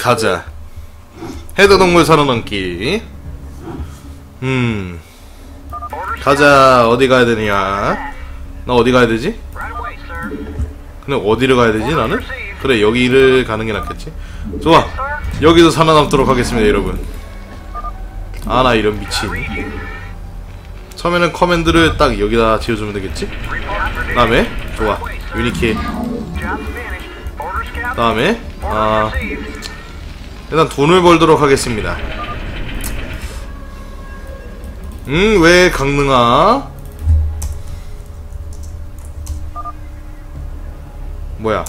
가자. 해더동물 살아남기. 음. 가자. 어디 가야 되냐? 나 어디 가야 되지? 근데 어디를 가야 되지 나는? 그래 여기를 가는 게 낫겠지. 좋아. 여기서 살아남도록 하겠습니다 여러분. 아 나 이런 미친. 처음에는 커맨드를 딱 여기다 지어주면 되겠지? 다음에 좋아 유니키 다음에 아 일단 돈을 벌도록 하겠습니다 음왜 강릉아 뭐야.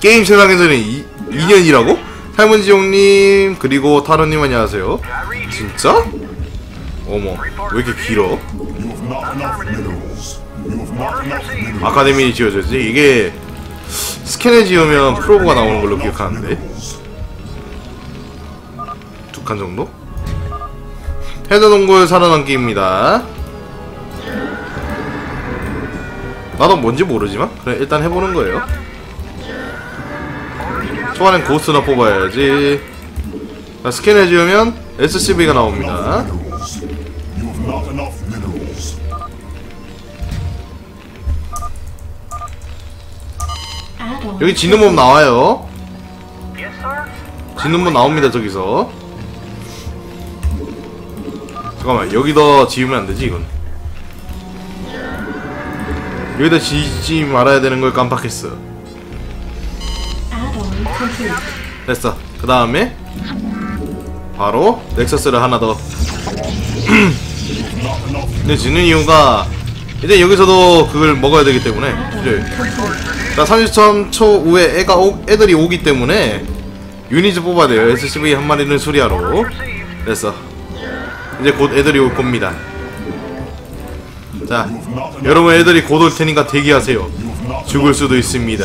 게임 세상에서는 이, 2년이라고? 할문지용님 그리고 타로님 안녕하세요 진짜? 어머 왜 이렇게 길어? 아카데미 지어졌지? 이게 스캔을 지으면 프로브가 나오는 걸로 기억하는데 두 칸 정도? 헤드동굴 살아남기입니다 나도 뭔지 모르지만 그래 일단 해보는 거예요 초반엔 고스트나 뽑아야지. 자, 스캔을 지으면 SCV가 나옵니다. 여기 법 나와요. 법 나옵니다 저기서. 잠깐만 여기다 지으면 안 되지 이건? 여기다 짓지 말아야 되는 걸 깜빡했어. 됐어. 그 다음에 바로 넥서스를 하나 더. 근데 짓는 이유가 이제 여기서도 그걸 먹어야 되기 때문에 이제. 자 30초 후에 애가 오, 애들이 오기 때문에 유닛을 뽑아야 돼요. SCV 한 마리는 수리하러. 됐어. 이제 곧 애들이 올 겁니다. 자 여러분 애들이 곧 올 테니까 대기하세요. 죽을 수도 있습니다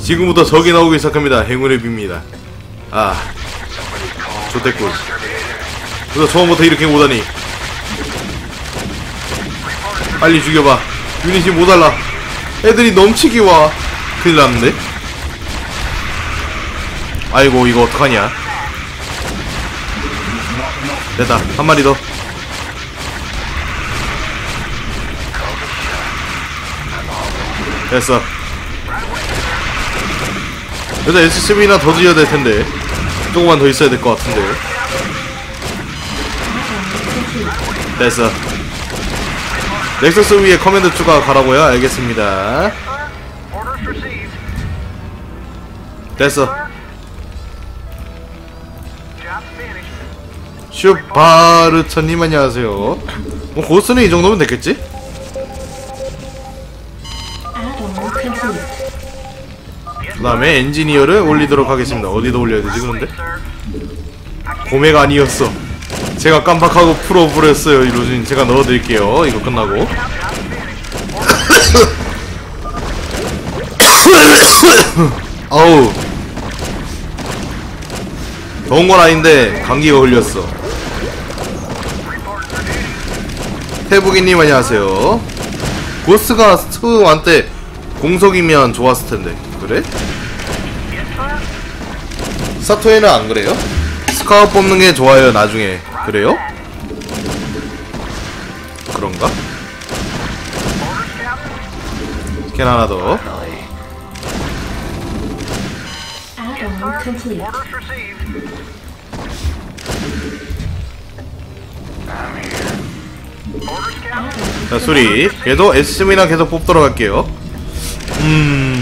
지금부터 적이 나오기 시작합니다. 행운을 빕니다. 아 좋댔군. 그래서 처음부터 이렇게 오다니. 빨리 죽여봐. 유닛이 모자라. 애들이 넘치게 와. 큰일 났는데? 아이고 이거 어떡하냐? 됐다. 한 마리 더. 됐어 일단 SCV나 더 지어야 될 텐데 조금만 더 있어야 될 것 같은데 됐어 넥서스 위에 커맨드 추가 가라고요? 알겠습니다. 됐어. 슈파르처님 안녕하세요 뭐 고스는 이 정도면 됐겠지? 다음에 엔지니어를 올리도록 하겠습니다. 어디다 올려야 되지 그런데? 고매가 아니었어. 제가 깜빡하고 풀어버렸어요. 이로진 제가 넣어드릴게요. 이거 끝나고. 아우. 더운 건 아닌데 감기가 걸렸어. 태북이님 안녕하세요. 고스가 스완 때 공석이면 좋았을 텐데 그래? 사토에는 안 그래요? 스카우 뽑는 게 좋아요 나중에 그래요? 그런가? 스캔 하나 더 자 수리 계속 SM이랑 계속 뽑도록 할게요 음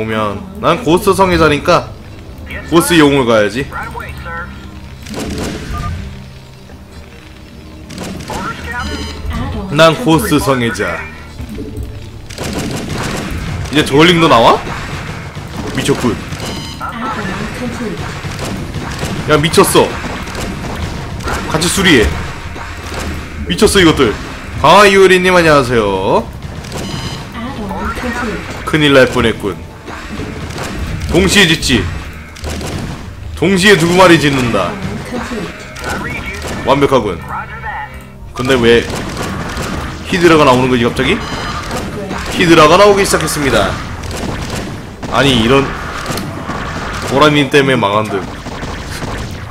오면 난 고스 성애자니까. 고스 용을 가야지 난 고스 성애자 이제 저울링도 나와? 미쳤군. 야 미쳤어 같이 수리해 미쳤어 이것들 강화유리님 안녕하세요. 큰일 날 뻔했군 동시에 짓지 동시에 두 마리 짓는다. 완벽하군. 근데 왜 히드라가 나오는 거지 갑자기? 히드라가 나오기 시작했습니다. 아니 이런 보라님 때문에 망한 듯.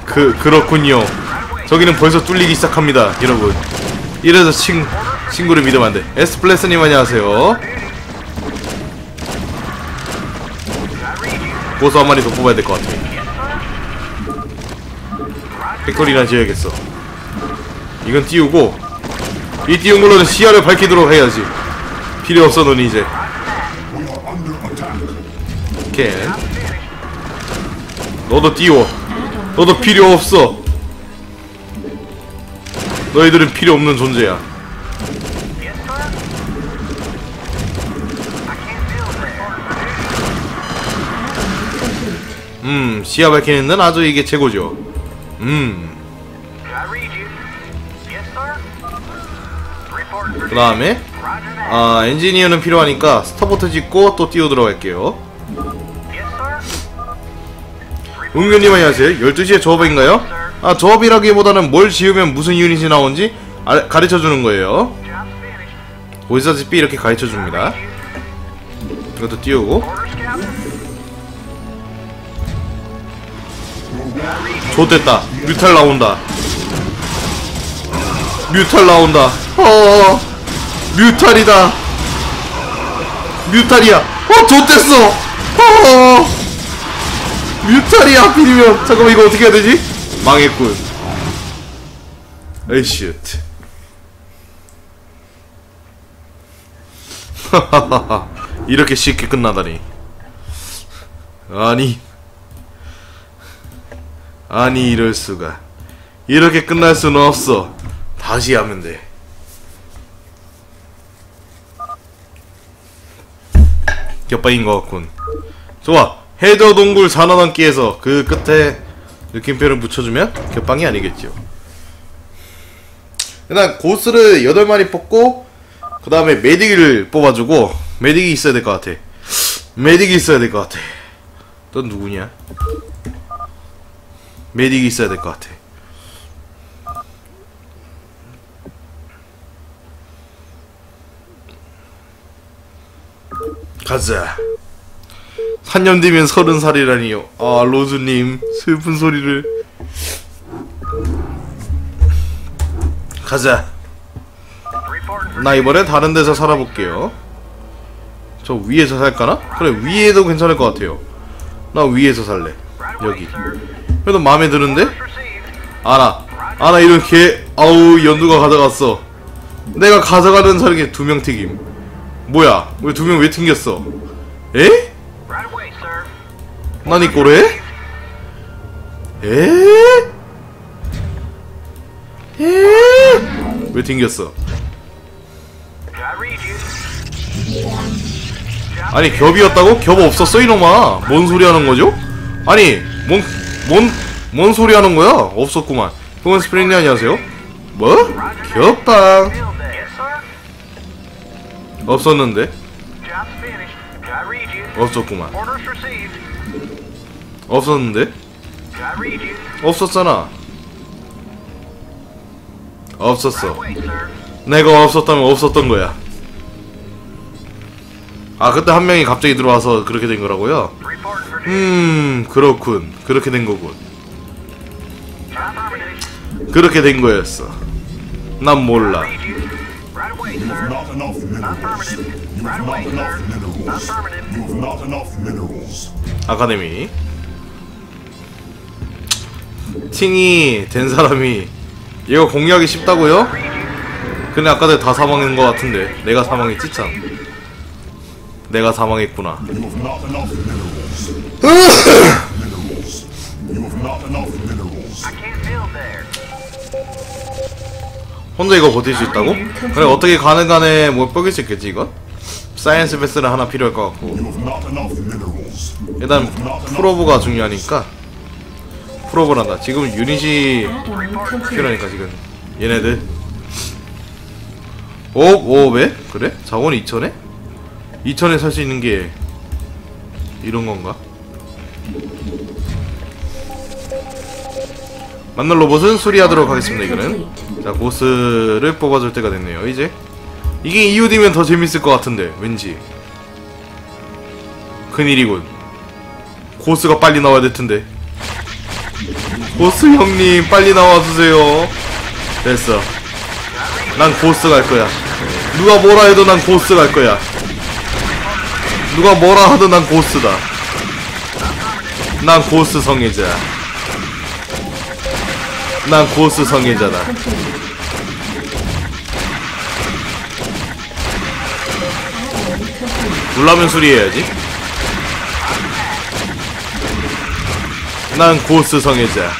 그 그렇군요. 저기는 벌써 뚫리기 시작합니다, 여러분. 이래서 친 친구를 믿으면 안 돼. 에스플레스님 안녕하세요. 보스 한 마리 더 뽑아야 될 것 같아. 팩토리나 지어야겠어. 이건 띄우고 이 띄운 걸로는 시야를 밝히도록 해야지. 필요 없어 너는 이제. 캔. 너도 띄워. 너도 필요 없어. 너희들은 필요 없는 존재야. 음, 시야 밝히는 아주 이게 최고죠. 음, 그 다음에. 아 엔지니어는 필요하니까 스타부터 짓고 또 띄워 들어갈게요. 은근님 안녕하세요. 12시에 조업인가요? 아 조업이라기보다는 뭘 지으면 무슨 유닛이 나오는지 알- 가르쳐주는 거예요. 보시다시피 이렇게 가르쳐줍니다. 이것도 띄우고 좋됐다. 뮤탈 나온다. 뮤탈 나온다. 어, 뮤탈이다. 뮤탈이야. 어, 좋됐어. 어, 뮤탈이야. 하필이면 잠깐만 이거 어떻게 해야 되지? 망했군. 에이씨. 이렇게 쉽게 끝나다니. 아니. 아니 이럴 수가. 이렇게 끝날 수는 없어. 다시 하면 돼. 겹방인 것 같군. 좋아. 해저 동굴 산화단기에서 그 끝에 느낌표를 붙여주면 겹방이 아니겠죠 일단 고스를 8마리 뽑고 그 다음에 메딕을 뽑아주고 메딕이 있어야 될 것 같아. 메딕이 있어야 될 것 같아. 넌 누구냐? 메딕이 있어야 될 것 같아. 가자. 3년 뒤면 서른 살이라니요. 아 로즈님 슬픈 소리를. 가자. 나 이번에 다른 데서 살아볼게요. 저 위에서 살까나? 그래 위에도 괜찮을 것 같아요. 나 위에서 살래. 여기. 그래도 마음에 드는데? 아나 아나 이런 개 아우 연두가 가져갔어 내가 가져가는 사람이 두 명 튀김 뭐야 왜 두 명 왜 튕겼어 에? 난이 꼬래? 에? 에? 왜 튕겼어? 아니 겹이었다고? 겹 없었어 이놈아 뭔 소리 하는 거죠? 아니 뭔 뭔 뭔 소리 하는 거야? 없었구만 동원 스프링님 안녕하세요 뭐? sir. 없었는데? 없었구만. 없었는데? 없었잖아 없었어. 내가 없었다면 없었던 거야 아 그때 한 명이 갑자기 들어와서 그렇게 된 거라고요? 음 그렇군 그렇게 된 거군. 그렇게 된 거였어 난 몰라. 아카데미 팅이 된 사람이 이거 공략이 쉽다고요? 근데 아까 전에 다 사망한 거 같은데 내가 사망했지 참 내가 사망했구나. 혼자 이거 버틸 수 있다고? 그래 어떻게 가는 간에 뭐 뻐길 수 있겠지 이건? 사이언스 베스는 하나 필요할 것 같고. 일단 프로브가 중요하니까 프로브를 한다 지금 유닛이. 필요하니까 지금 얘네들 5억 5억에? 그래? 자원 2천에? 2천에 살 수 있는 게 이런 건가? 만날 로봇은 수리하도록 하겠습니다 이거는. 자 보스를 뽑아줄 때가 됐네요 이제. 이게 이웃이면 더 재밌을 것 같은데 왠지. 큰일이군. 고스가 빨리 나와야 될 텐데. 고스 형님 빨리 나와주세요. 됐어. 난 고스 갈 거야. 누가 뭐라 해도 난 고스 갈 거야 누가 뭐라 하든 난 고스다. 난 고스 성애자. 난 고스 성애자다. 놀라면 수리해야지. 난 고스 성애자.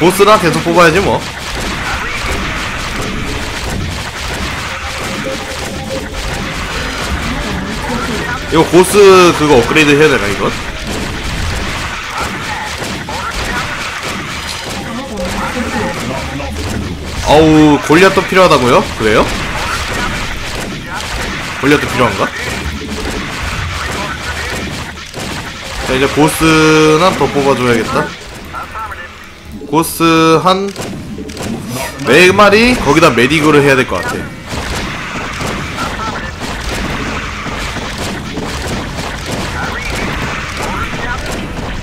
고스라 계속 뽑아야지 뭐 이거 고스 그거 업그레이드 해야 되나 이건? 어우 골리앗도 필요하다고요? 그래요? 골리앗도 필요한가? 자 이제 고스나 더 뽑아줘야겠다 고스 한 4마리 거기다 메디그를 해야 될 것 같아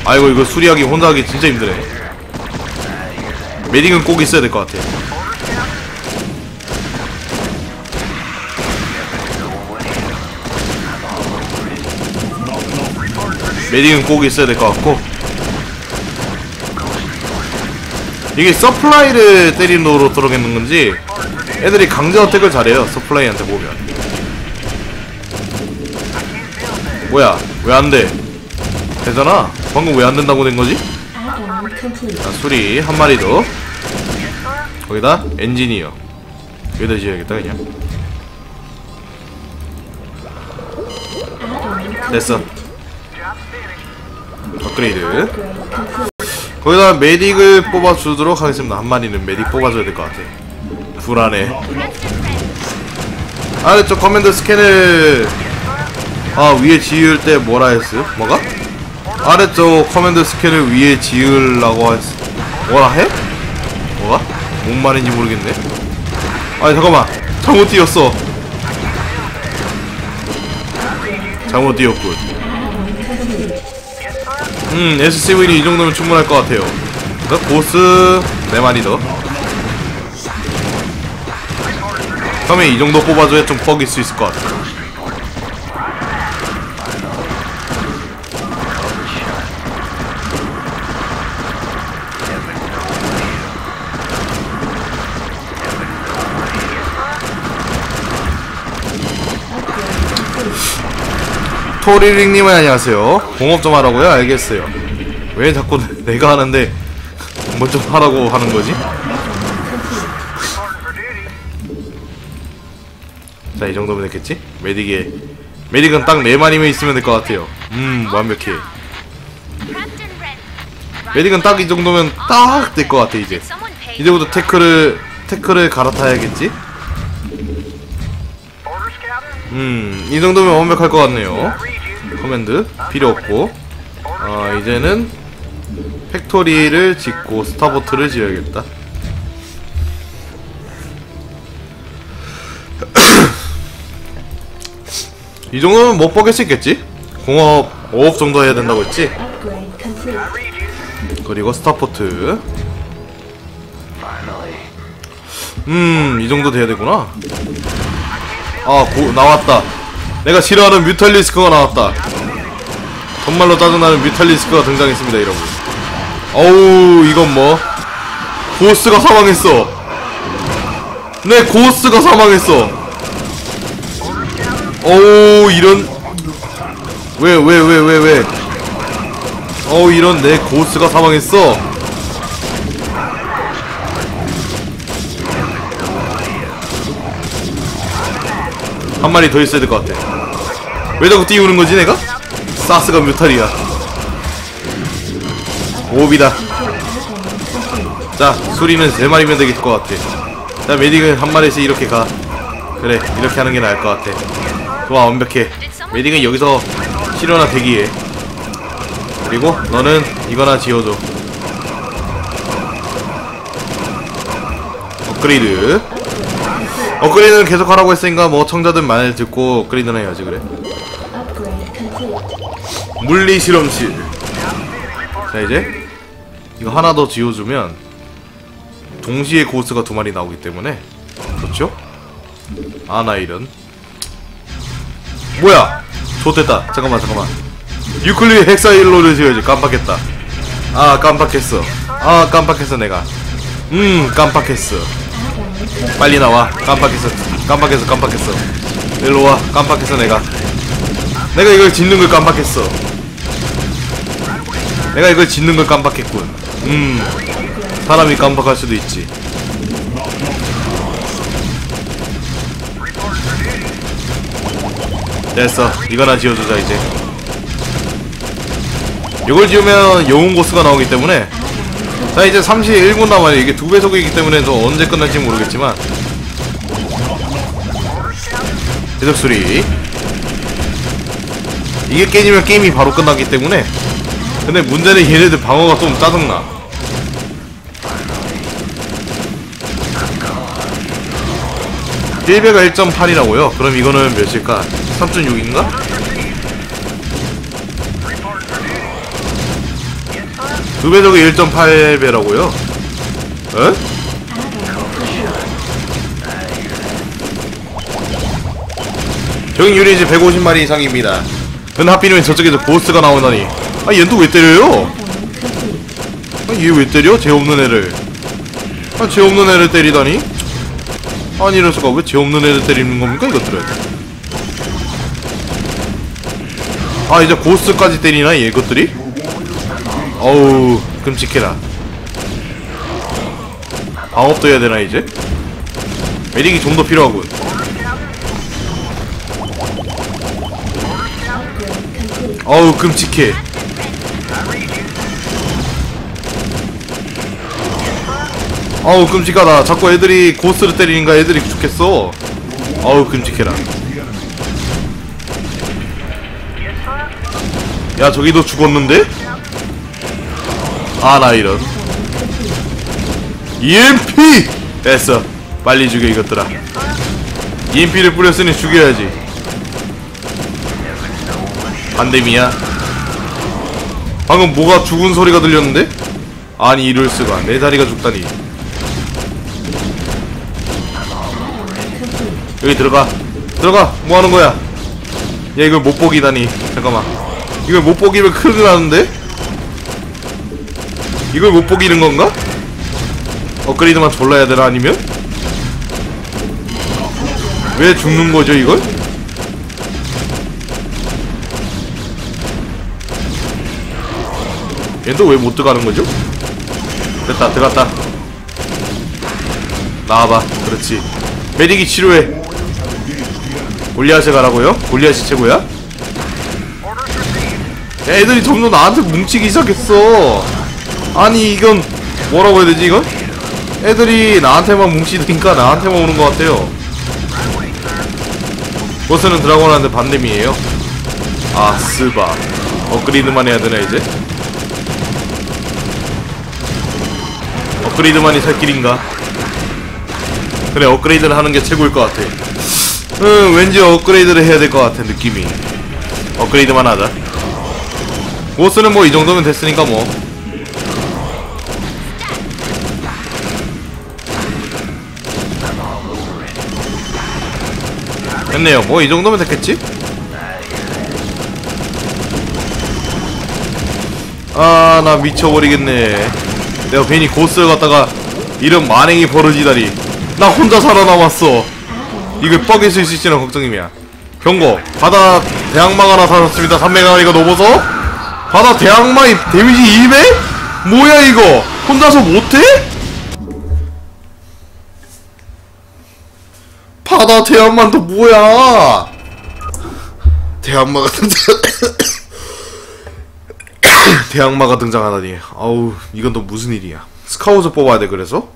아이고 이거 수리하기 혼자 하기 진짜 힘드네. 메딕은 꼭 있어야 될 것 같아. 메딕은 꼭 있어야 될 것 같고. 이게 서플라이를 때리는 도로 들어가는 건지 애들이 강제 어택을 잘해요 서플라이한테 보면. 뭐야 왜 안돼? 되잖아 방금 왜 안 된다고 된 거지? 자, 수리 한 마리 더. 거기다 엔지니어. 여기다 지어야겠다 그냥. 됐어. 업그레이드. 거기다 메딕을 뽑아주도록 하겠습니다. 한 마리는 메딕 뽑아줘야 될 것 같아. 불안해. 아래쪽 커맨드 스캔을 아 위에 지을 때 뭐라 했어? 뭐가? 아래쪽 커맨드 스캔을 위에 지으려고 했 뭐라 해? 뭐가? 뭔 말인지 모르겠네. 아니 잠깐만 잘못 띄었어. 잘못 complete. 음, SCV는 이 정도면 충분할 것 같아요. 그 보스 네 마리 더. 처음에 이 정도 뽑아줘야 좀 뻑일 수 있을 것 같아. 토리링님은 안녕하세요. 공업 좀 하라고요? 알겠어요. 왜 자꾸 내가 하는데 뭐 좀 하라고 하는 거지? 자, 이 정도면 됐겠지? 메딕에 메딕은 딱네 마리만 있으면 될 것 같아요. 음, 완벽해. 메딕은 딱 이 정도면 딱 될 것 같아 이제. 이제부터 태클을 태클을 갈아타야겠지? 음, 이 정도면 완벽할 것 같네요. 커맨드 필요 없고, 어, 이제는 팩토리를 짓고 스타보트를 지어야겠다. 이 정도면 못 버길 수 있겠지? 공업 5억 정도 해야 된다고 했지? 그리고 스타포트 음, 이 정도 돼야 되구나. 아, 고, 나왔다. 내가 싫어하는 뮤탈리스크가 나왔다. 정말로 짜증나는 뮤탈리스크가 등장했습니다, 여러분. 어우, 이건 뭐? 고스가 사망했어. 네, 고스가 사망했어. 어우, 이런. 왜, 왜, 왜, 왜, 왜. 어우, 이런 내 고스가 사망했어. 한 마리 더 있어야 될 것 같아. 왜 자꾸 띄우는 거지, 내가? 사스가 뮤탈이야. 오비다. 자, 수리는 세 마리면 되겠을 것 같아. 자, 메딕은 한 마리씩 이렇게 가. 그래, 이렇게 하는 게 나을 것 같아. 좋아, 완벽해. 메딕은 여기서 실현화 대기해. 그리고 너는 이거나 지어줘 업그레이드 업그레이드는 계속 하라고 했으니까 뭐 청자들 말 듣고 업그레이드나 해야지 그래. 물리 실험실. 자 이제 이거 하나 더 지어주면 동시에 고스가 두 마리 나오기 때문에 좋죠? 아 나 이런. 뭐야? 좋됐다. 잠깐만 잠깐만. 유클리드 헥사일로를 지어야지. 깜빡했다. 아 깜빡했어. 아 깜빡했어 내가. 음 깜빡했어. 빨리 나와. 깜빡했어. 깜빡했어 깜빡했어. 일로 와. 깜빡했어 내가. 내가 이걸 짓는 걸 깜빡했어 내가 이걸 짓는 걸 깜빡했군. 음 사람이 깜빡할 수도 있지. 됐어. 이거나 지어주자 이제. 이걸 지으면 영웅 고스가 나오기 때문에. 자 이제 31분 남아요 이게 두 배속이기 때문에 저 언제 끝날지 모르겠지만. 계속 수리. 이게 깨지면 게임이 바로 끝나기 때문에 근데 문제는 얘네들 방어가 좀 짜증나 딜배가 1.8이라고요? 그럼 이거는 몇일까? 3.6인가? 두 배속이 1.8배라고요? 에? 적용 유닛이 150마리 이상입니다. 근데 하필이면 저쪽에서 보스가 나오다니. 아, 또왜 때려요? 아, 얘 왜 때려? 죄 없는 애를. 아, 죄 없는 애를 때리다니? 아니, 이럴 수가. 왜 죄 없는 애를 때리는 겁니까, 이것들은? 아, 이제 고스까지 때리나, 얘것들이? 어우, 끔찍해라. 방업도 해야 되나, 이제? 메릭이 좀 더 필요하군. 어우 끔찍해 어우 끔찍하다. 자꾸 애들이 고스를 때리니까 애들이 죽겠어. 어우 끔찍해라. 야 저기도 죽었는데? 아 나 이런. EMP! 됐어. 빨리 죽여 이것들아. EMP를 뿌렸으니 죽여야지. 반대미야. 방금 뭐가 죽은 소리가 들렸는데? 아니 이럴 수가. 내 다리가 죽다니 여기 들어가 들어가 뭐하는 거야 야 이걸 못 보기다니 잠깐만 이걸 못 보기면 큰일 나는데? 이걸 못 보기는 건가? 업그레이드만 졸라 해야 되나 아니면? 왜 죽는 거죠 이걸? 얘도 왜 못 들어가는 거죠? 됐다 들어갔다 나와봐 그렇지 메딕이 치료해 골리앗에 가라고요? 골리앗이 최고야? 야, 애들이 점점 나한테 뭉치기 시작했어 아니 이건 뭐라고 해야 되지 이건? 애들이 나한테만 뭉치니까 나한테만 오는 것 같아요 보스는 드라곤한테 반대미에요 아 스바 업그레이드만 해야 되나 이제? 업그레이드만이 살 길인가? 그래 업그레이드를 하는 게 최고일 것 같아 응 왠지 업그레이드를 해야 될 것 같아 느낌이. 업그레이드만 하자. 보스는 뭐 이 정도면 됐으니까 뭐. 됐네요. 뭐 이 정도면 됐겠지? 아 나 미쳐버리겠네. 내가 괜히 고스를 갖다가 이런 만행이 벌어지다니. 나 혼자 살아남았어 이걸 뻐개 쓸수 있지는 걱정이야 경고. 바다 대항마가 나타났습니다. 300마리가 넘어서? 바다 대항마의 데미지 200? 뭐야 이거? 혼자서 못해? 바다 대항마도 뭐야? 대항마가 등장 대항마가 등장하다니. 아우 이건 또 무슨 일이야? 스카우트 뽑아야 돼 그래서?